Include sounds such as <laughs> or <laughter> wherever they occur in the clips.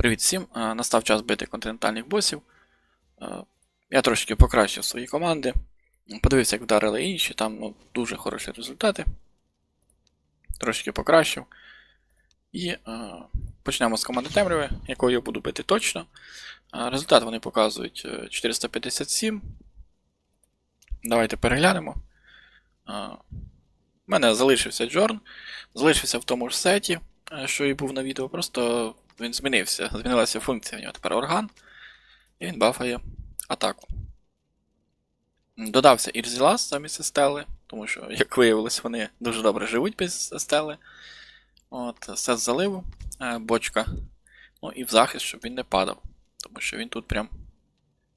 Привіт всім! Е, Настав час бити континентальних босів. Е, Я трошки покращив свої команди. Подивився, як вдарили інші, там ну, дуже хороші результати. Трошки покращив. І е, почнемо з команди Темряви, якою я буду бити точно. Е, результат вони показують е, 457. Давайте переглянемо. У мене залишився Джорн. Залишився в тому ж сеті, що і був на відео, просто він змінився. Змінилася функція в нього тепер орган. І він бафає атаку. Додався Ірзілас замість Естели, тому що, як виявилось, вони дуже добре живуть без Естели. От, сет заливу, е, бочка. Ну і в захист, щоб він не падав. Тому що він тут прям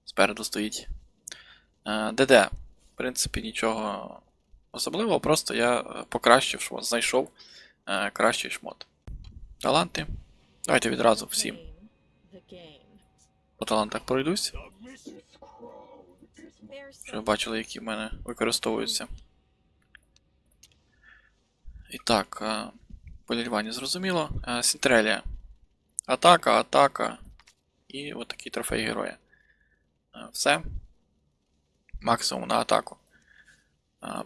спереду стоїть. Е, ДД. В принципі, нічого особливого, просто я е, покращив шмот, знайшов е, кращий шмот. Таланти. Давайте відразу всім по талантах пройдусь, щоб ви бачили, які в мене використовуються. І так, е, зрозуміло. Е, Сінтрелія. Атака, атака. І от трофей героя. Е, Все. Максимум на атаку.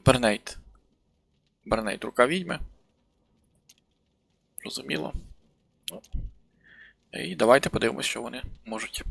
Бернейт. Бернейт рука відьми. Зрозуміло. І давайте подивимося, що вони можуть.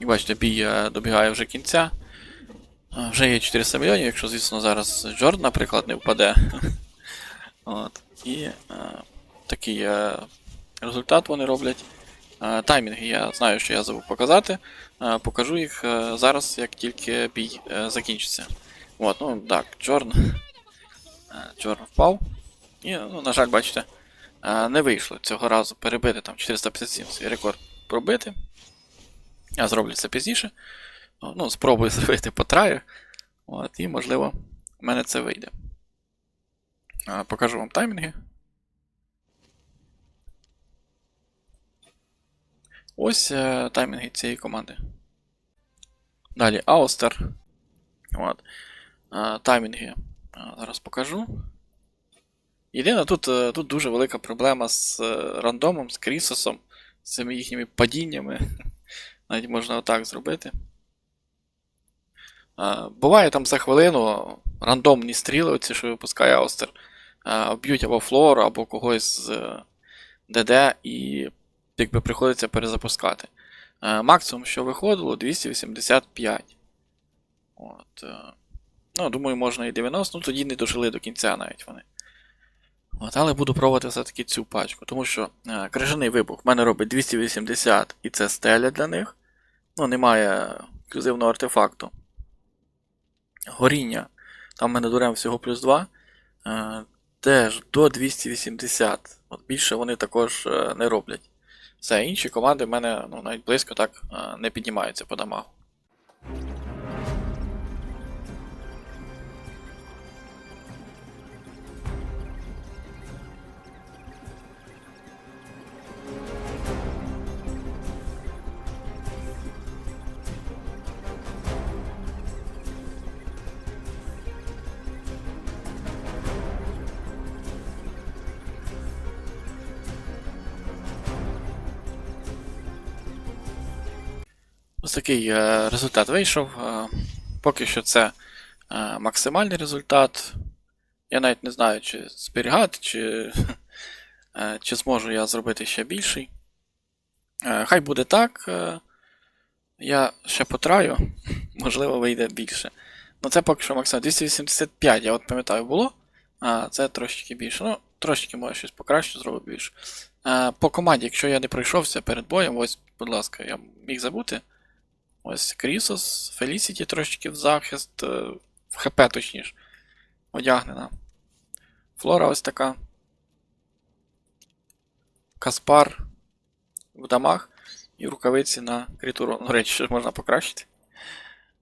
І бачите, бій е, добігає вже кінця. Е, Вже є 400 мільйонів, якщо, звісно, зараз Джордан, наприклад, не впаде. <laughs> От. І е, такий результат вони роблять. Таймінги я знаю, що я забув показати. Покажу їх зараз, як тільки бій закінчиться. От, ну так, Джорн. Джорн впав. І, ну, на жаль, бачите, не вийшло цього разу перебити там 457 свій рекорд пробити. Я зроблю це пізніше. Ну, спробую <laughs> зробити по траю. От, і, можливо, в мене це вийде. Покажу вам таймінги. Ось е, таймінги цієї команди. Далі Аустер. От. Е, таймінги. А, зараз покажу. Єдине, тут, е, тут дуже велика проблема з е, рандомом, з Крісосом, з цими їхніми падіннями. <laughs> Навіть можна отак зробити. Буває там за хвилину рандомні стріли, оці, що випускає Аустер, б'ють або флору, або когось з е, ДД, і якби приходиться перезапускати. А, Максимум, що виходило, 285. От, е, ну, думаю, можна і 90, ну тоді не дожили до кінця навіть вони. От, але буду пробувати все-таки цю пачку, тому що е, крижаний вибух в мене робить 280 і це стеля для них. Ну, немає ексклюзивного артефакту. Горіння. Там в мене дурем всього плюс 2. Е, теж до 280. От більше вони також е, не роблять. Все, інші команди в мене ну, навіть близько так е, не піднімаються по дамагу. Ось такий е, результат вийшов. Е, поки що це е, максимальний результат. Я навіть не знаю, чи зберігати, чи, <laughs> чи зможу я зробити ще більший. Хай буде так. Я ще потраю, <laughs> можливо, вийде більше. Ну це поки що максимально 285, я от пам'ятаю, було. А це трошки більше. Ну, трошки може щось покраще зробити більше. По команді, якщо я не пройшовся перед боєм, ось, будь ласка, я міг забути. Ось Крісос, Фелісіті трошечки в захист, е, в ХП точніше. Одягнена. Флора ось така. Каспар в дамах і рукавиці на критуру. До речі, що можна покращити.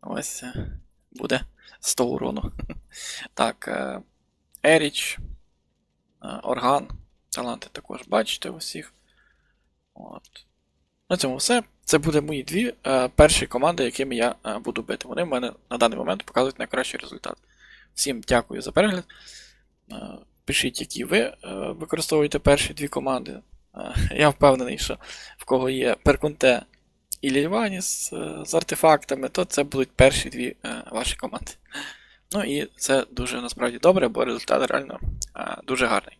Ось. е, буде 100 урону. <laughs> Так, е, Еріч, Орган, таланти також бачите усіх. От. На цьому все. Це буде мої дві е, перші команди, якими я е, буду бити. Вони в мене на даний момент показують найкращий результат. Всім дякую за перегляд. Е, пишіть, які ви е, використовуєте перші дві команди. Е, я впевнений, що в кого є Перкунте і Лільваніс е, з артефактами, то це будуть перші дві е, ваші команди. Ну і це дуже насправді добре, бо результат реально е, дуже гарний.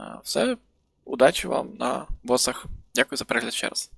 Е, все, удачі вам на босах. Дякую за перегляд ще раз.